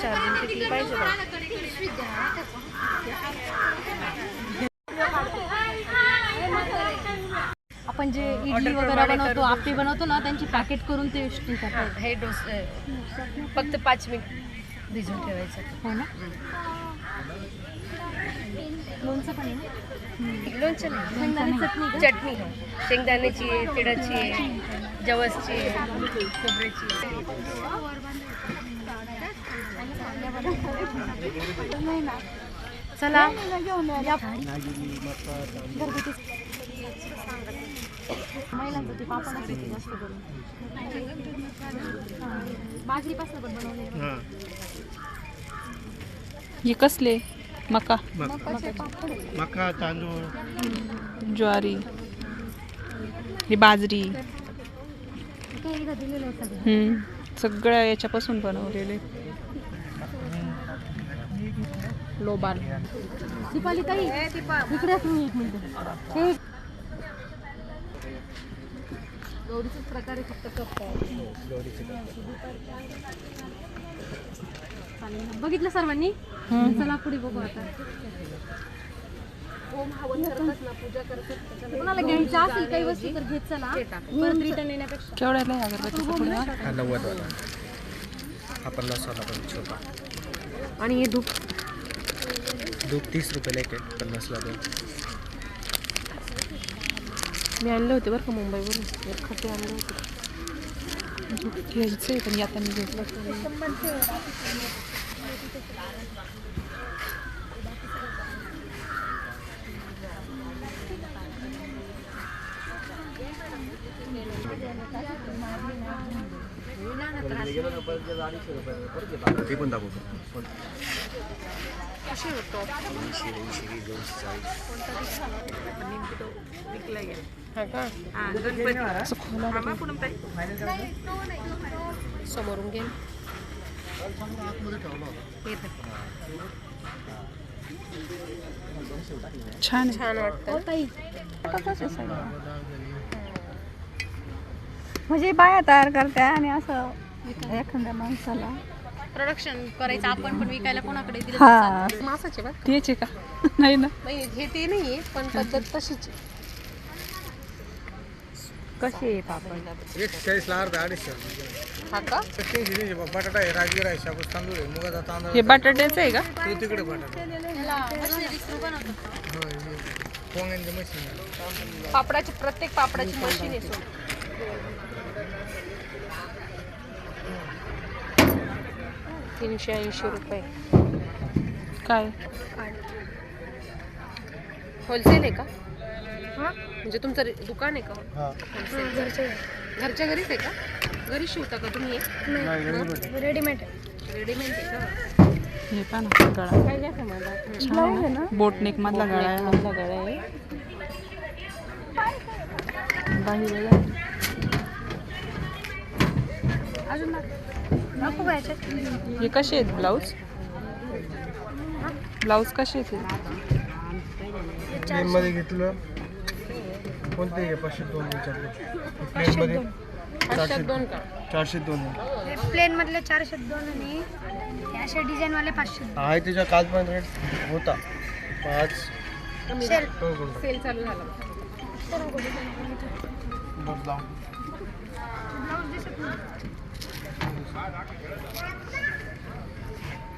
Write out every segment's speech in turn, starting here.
Charging टिकली पाहिजे. आपण जे इडली वगैरे बनवतो आप्पे बनवतो ना त्यांची पॅकेट करून ते हे डोस फक्त पाच मिनिट भिजून ठेवायचं. हो ना? लोणचं पण आहे ना? लोणचं नाही. शेंगदाणे चटणी का? चटणी शेंगदाण्याची आहे तिळाची आहे जवसची. आहे खोबऱ्याची आहे. चला. या महिलांचं ते पापडच येते जास्त करून बाजरीपासून पण बनवले हे कसले? मका. मका तांदूळ. ज्वारी. ही बाजरी. सगळ्या याच्यापासून बनवलेले. लोबाल दीपाली ताई इकडे एक मिनिट. गौरीचाच प्रकार फक्त कप चालेल. बघितलं सर्वांनी? चला पुढे बघू आता. कोणाला घ्यायचं असेल काही वस्तू तर घेत चला. परत रिटर्न येण्यापेक्षा. केवढ्याला आहे अगरबत्तीचा पुडा हा नव्वदवाला. हा पन्नासवाला पण छोटा आणि हे धूप दूध तीस रुपयाला एक आहे पन्नासला दोन. मी आणले होते बरं का मुंबईवरून. एक खटे आणले होते. घ्यायचंय पण आता मी घेतलं. ते पण दाखवतो कसे होतो ऐंशी ऐंशी दोनशे चाळीस हा का समोरून घे. धर. छान छान म्हणजे बाया तयार करते आणि असं एखाद्या माणसाला. प्रोडक्शन करायचं आपण पण विकायला कोणाकडे दिलं हा. मासाचे बघ तेच आहे का? नाही ना. नाही हे ते नाहीये पण पद्धत तशीच आहे. कसे आहे पापड? एक चाळीसला अर्धा अडीचशे. हा का? बटाटा आहे राजगिरा आहे शाबूस तांदूळ आहे मुगाचा तांदूळ हे बटाट्याचं आहे का. तो तिकडे बटाटा. बनवतात होय हे पोंग्यांची मशीन आहे. पापडाची प्रत्येक पापडाची मशीन आहे सोड. तीनशे ऐंशी रुपये. काय? होलसेल आहे का? म्हणजे तुमचं रे- दुकान आहे का? हा. घरच्या घरीच आहे का? घरी शिवता का तुम्ही? नाही, रेडीमेड. रेडीमेड आहे. हे ना गळा. काय मला छान आहे. ना? बोटनेक मधला गळा आहे हा. गळा आहे. बाही वेगळा आहे. नको. का याच्यात. हे कसे आहेत ब्लाऊज ब्लाऊज कसे आहेत प्लेन मध्ये घेतलं. कोणते घे? पाचशे दोन विचारले प्लेन मध्ये? पाचशे दोन का? चारशे दोन. प्लेन मधले चारशे दोन आणि हे असे डिझाईन वाले पाचशे आहे त्याच्या कालपर्यंत रेट होता. पाच. सेल? सेल चालू झाला.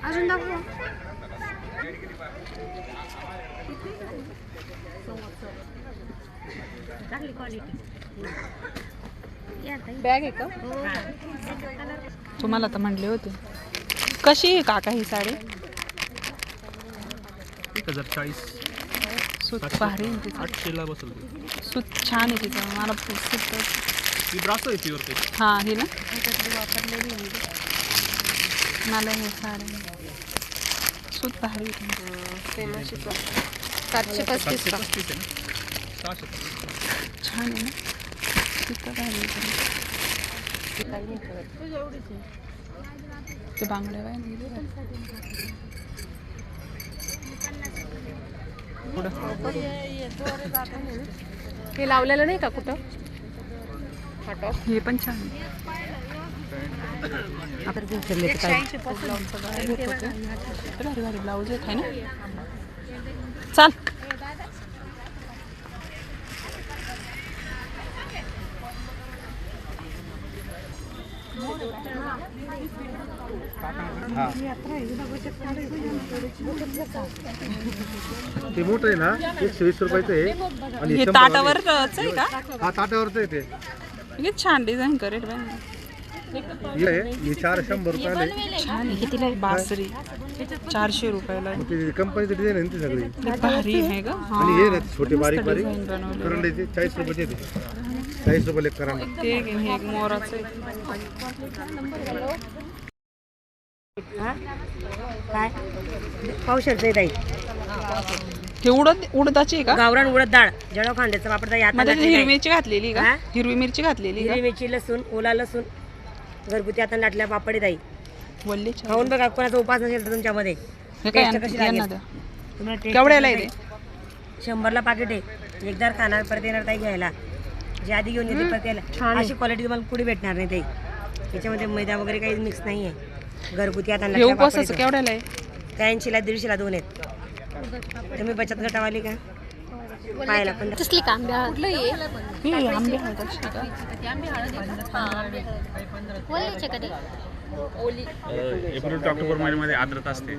अजून दाखवू. चांगली क्वालिटी बॅग आहे का? तुम्हाला तर म्हणले होते. कशी आहे काका ही साडी? एक हजार चाळीस. सूत भारी आहे तिचं. आठशेला बसल सूत छान आहे तिचं. मला सूत ती ब्रासो आहे प्युअर ते. हा हे ना? मला हे साडी. सूत भारी आहे तिचं. सातशे पस्तीस का पस्तीस आहे ना? सहाशे छान आहे ना? आहे तिचं. ते बांगड्या बाय हे लावलेलं नाही का कुठं? हा पण छान आहे. पासून. ब्लाऊज घेत होते किती भारी भारी ब्लाऊज आहेत है ना? चाल. ते मोठं आहे ना एकशे वीस रुपयाचं आहे. आणि हे शंभर आहे का? हा ताटावरचं आहे ते. छान डिझाईन करेल बाई. हे आहे, हे चार शंभर रुपयाला छान कितीला बासरी. चारशे रुपयाला आहे. ते कंपनीचं डिझाईन आहे ना ती सगळी. भारी आहे ग. आणि हे ना छोटे बारीक बारीक. डिझाईन बनवले करंड्याचे चाळीस रुपयाचे ते चाळीस ते घे, हे एक मोराचं आहे. काय? पावशेरचं ताई. हे उडद उडदाची आहे का? गावरान उडद डाळ जळव खांद्याचं वापरता मध्ये यात ते हिरवी मिरची घातलेली का? हा? हिरवी मिरची घातलेली का? हिरवी मिरची लसूण ओला लसूण घरगुती आता लाटल्या पापडी ताई. वल्ली खाऊन बघा कोणाचा उपास नसेल तर तुमच्यामध्ये. हे काय टेस्ट कशी यांना लागेल? द्या. तुम्हाला taste केवढ्याला आहे? शंभरला पाकिट आहे. एकदा खाणार परत येणार ताई घ्यायला. जे आधी घेऊन येते परत यायला. अशी क्वालिटी तुम्हाला पुढे भेटणार नाही ताई. त्याच्यामध्ये मैदा वगैरे काही मिक्स नाही आहे घरगुती आता हे उपवासाचं. केवढ्याला आहे? त्या ऐंशीला दीडशेला दोन आहेत. तुम्ही बचत गटावाली का? पाहायला पण तसली का आंब्या? हे? आंबे आहेत अशी का? ओलीचे कधी एप्रिल ते ऑक्टोबर महिन्यामध्ये आर्द्रता असते.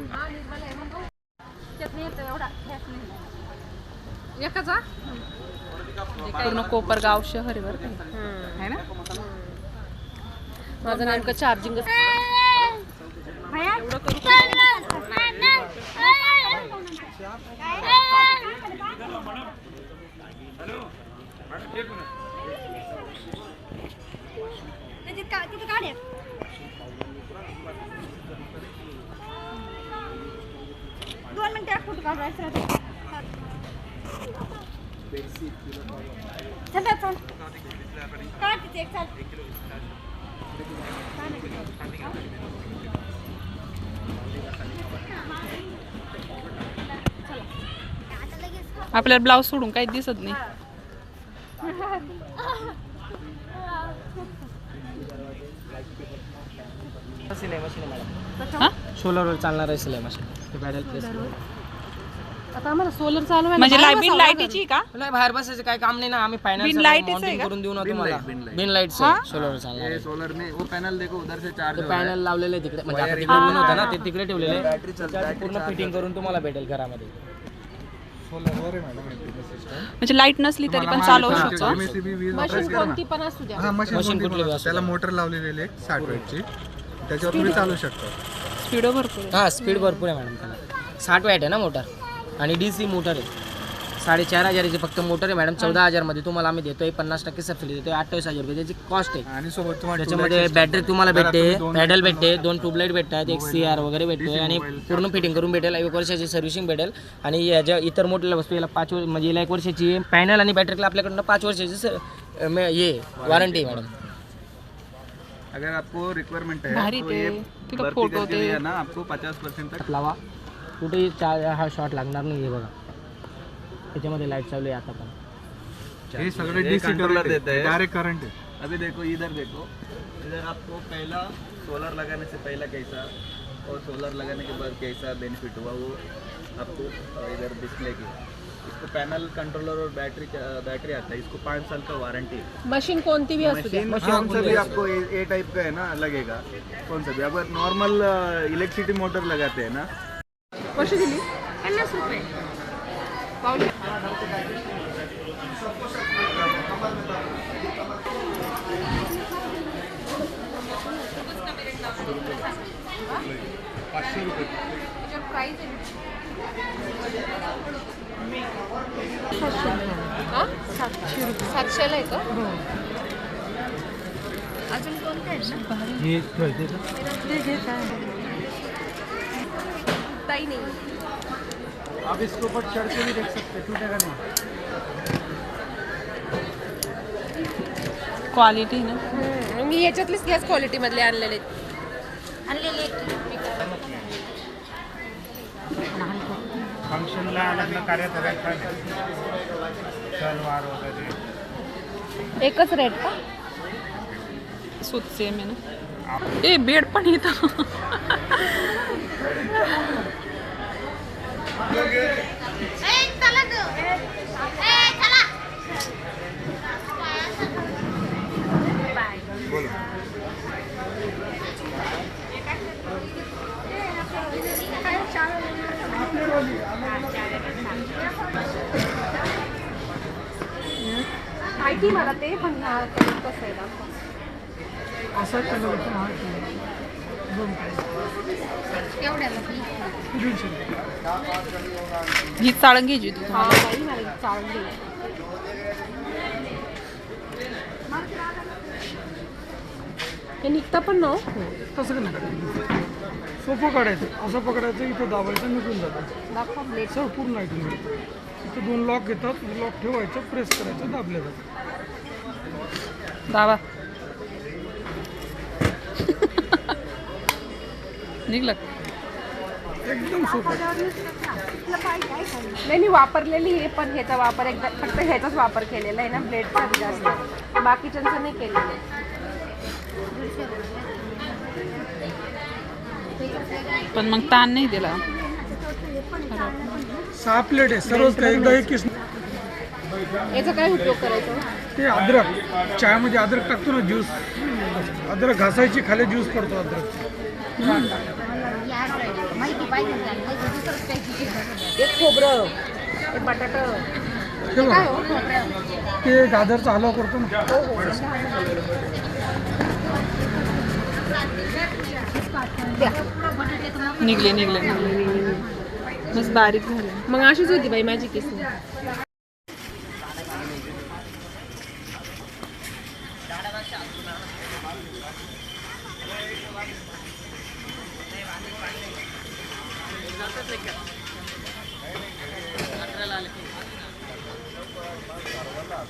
पूर्ण कोपरगाव शहर आहे बरं का है ना? माझं नेमकं चार्जिंग आपल्याला ब्लाऊज सोडून काही दिसत नाही. हा? सोलरवर चालणार आहे सिलाई मशीन ते पॅडल प्रेस आता आम्हाला सोलर चालू आहे म्हणजे लाइट बिन लाईटीची का? नाही बाहेर बसायचं काय काम नाही ना. आम्ही आहे का? करून देऊ ना तुम्हाला. बिन लाइट सोलरवर चालणार आहे. सोलर में वो पैनल देखो उधर से चार्ज ते पॅनल लावलेले तिकडे. म्हणजे आता तिकडे ऊन होतं ना ते तिकडे ठेवलेले. त्याच्यावर पूर्ण फिटिंग करून तुम्हाला भेटेल घरामध्ये. म्हणजे लाइट नसली तरी पण चालवू शकतो. मशीन कोणती पण असू द्या. हा मशीन मशीन कोणती कुठली पण बी असो. त्याला मोटर लावलेली आहे साठ वेटची. त्याच्यावर तुम्ही चालू शकता. स्पीड भरपूर आहे. हा स्पीड भरपूर आहे मॅडम त्याला. साठ वॅट आहे ना मोटर आणि डी सी मोटर आहे. साडेचार हजाराची फक्त मोटर आहे मॅडम. चौदा हजारमध्ये तुम्हाला आम्ही देतोय पन्नास टक्के सबसिडी देतोय अठ्ठावीस हजार रुपये त्याची कॉस्ट आहे. आणि सोबत तुम्हाला त्याच्यामध्ये बॅटरी तुम्हाला भेटते पॅडल भेटते दोन ट्यूबलाईट भेटतात एक सी आर वगैरे भेटतोय आणि पूर्ण फिटिंग करून भेटेल. एक वर्षाची सर्व्हिसिंग भेटेल. आणि याच्या इतर मोठ्या वस्तू याला पाच वर्ष म्हणजे याला एक वर्षाची पॅनल आणि बॅटरीला आपल्याकडनं पाच वर्षाची ये वॉरंटी आहे मॅडम. अगर आपको रिक्वायरमेंट है भारी तो ये भर्ती फोटो करके ना आपको पचास परसेंट तक. लावा. कुठेही हा शॉट लागणार नाही आहे बघा. त्याच्यामध्ये लाईट चालू आहे आता पण. हे सगळे डीसी controller देता है। डायरेक्ट करंट आहे. अभी देखो इधर देखो. इधर आपको पहला सोलर लगाने से पहला कैसा और सोलर लगाने के बाद कैसा बेनिफिट हुआ वो आपको इधर डिस्प्ले की। इसको पैनल कंट्रोलर और बैटरी बैटरी आता है। इसको पाँच साल का वारंटी है। मशीन बी असू द्या मशीन कौन सा भी आपको ए, ए टाइप का है ना लगेगा। कौन सा भी? अगर नॉर्मल इलेक्ट्रिसिटी मोटर लगाते हैं ना। कशी दिली पन्नास रुपये। सातशेला आहे का अजून कोणते आहेत ना ताई नाही आप इसके ऊपर चढ़ के भी देख सकते टूटेगा नहीं। क्वालिटी ना? मी याच्यातलेच गॅस क्वालिटी मधले आणलेले. फंक्शनला लग्न कार्यात वगैरे सणवार वगैरे. एकच रेट का? सूत सेम आहे ना? ए बेड पण येतं माहिती मला ते पण कसं आहे दाखव असा कलर होता हा ही चाळण घ्यायची तू हा बाई मला हे निघतं पण ना हो? तसं का नाही. सोपं काढायचं. असं पकडायचं इथं दाबायचं निघून जातं. दाखव ब्लेड सर पूर्ण ऐकून इथं दोन लॉक घेतात लॉक ठेवायचं प्रेस करायचं दाबल्या जातं दावा. निघलं. एकदम नाही मी वापरलेली आहे पण ह्याचा वापर एकदा फक्त ह्याचाच वापर केलेला आहे ना ब्लेडचा जास्त. बाकीच्यांचा नाही केलेला आहे. पण मग ताण नाही दिला. सहा प्लेट आहे सर्वच एकदा एकच याचा काय उपयोग करायचा? ते अद्रक. चहामध्ये अद्रक टाकतो ना ज्यूस. अद्रक घासायची खाली ज्यूस पडतो अद्रक. एक खोबरं एक बटाटा. हे. ते गाजरचा हलवा करतो ना. निघले निघले निघले. मस्त बारीक झाले. मग अशीच होती बाई माझी केस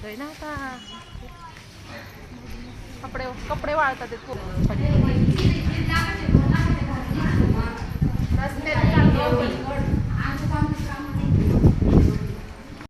चाललोय ना आता. कपडे कपडे वाळतात ते खूप रस्त्यात